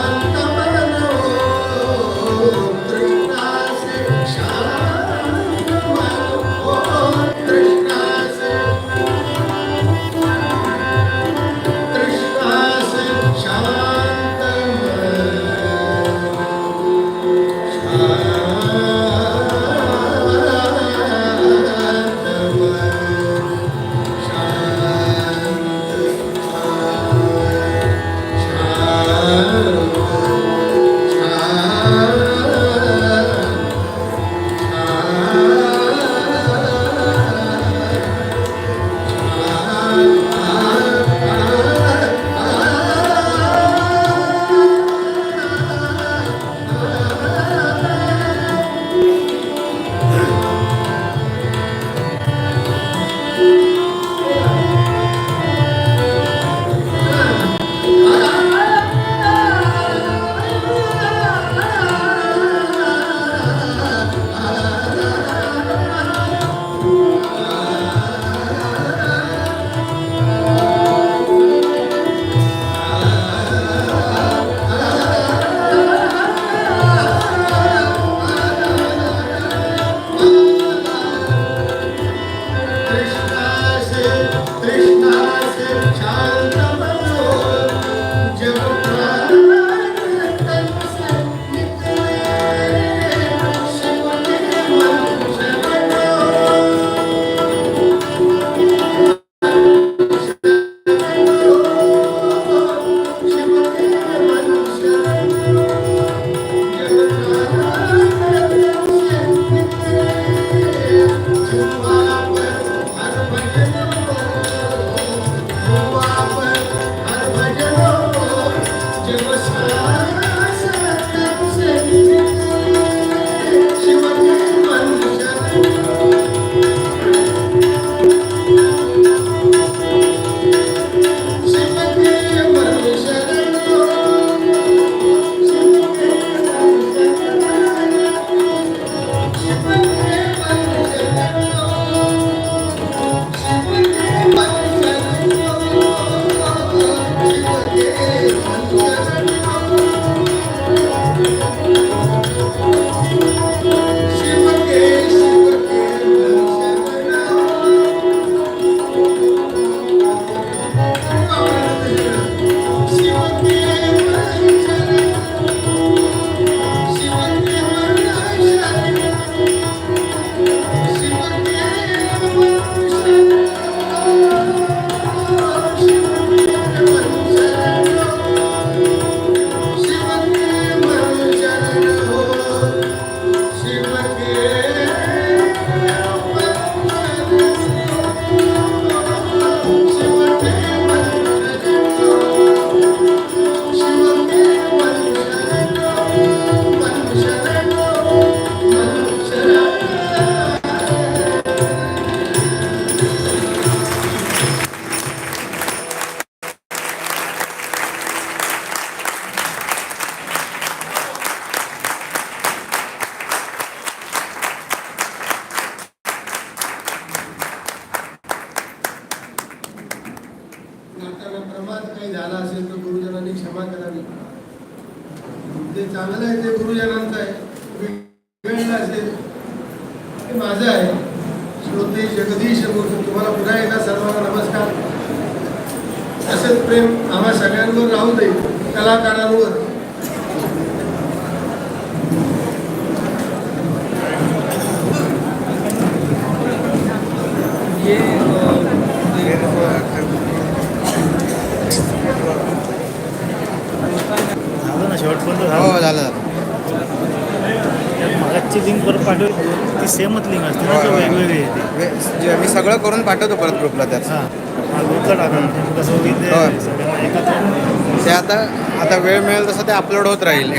Santa गुरुजनांनी क्षमा करावी. जे चांगलं आहे ते गुरुजनांचं आहे. असेल ते माझं आहे. श्रोते जगदीश गुरु तुम्हाला पुन्हा एकदा सर्वांना नमस्कार. असंच प्रेम आम्हा सगळ्यांवर राहू दे कलाकारांवर. मागची लिंक परत पाठवली. ती सेमच लिंक असते. ना का वेगवेगळी येते वे- मी सगळं करून पाठवतो परत ग्रुपला त्यात. हां. हा ग्रुपला टाका कसं होईल ते होय. सगळ्यांना एकत्र. ते आता आता वेळ मिळेल तसं ते अपलोड होत राहील.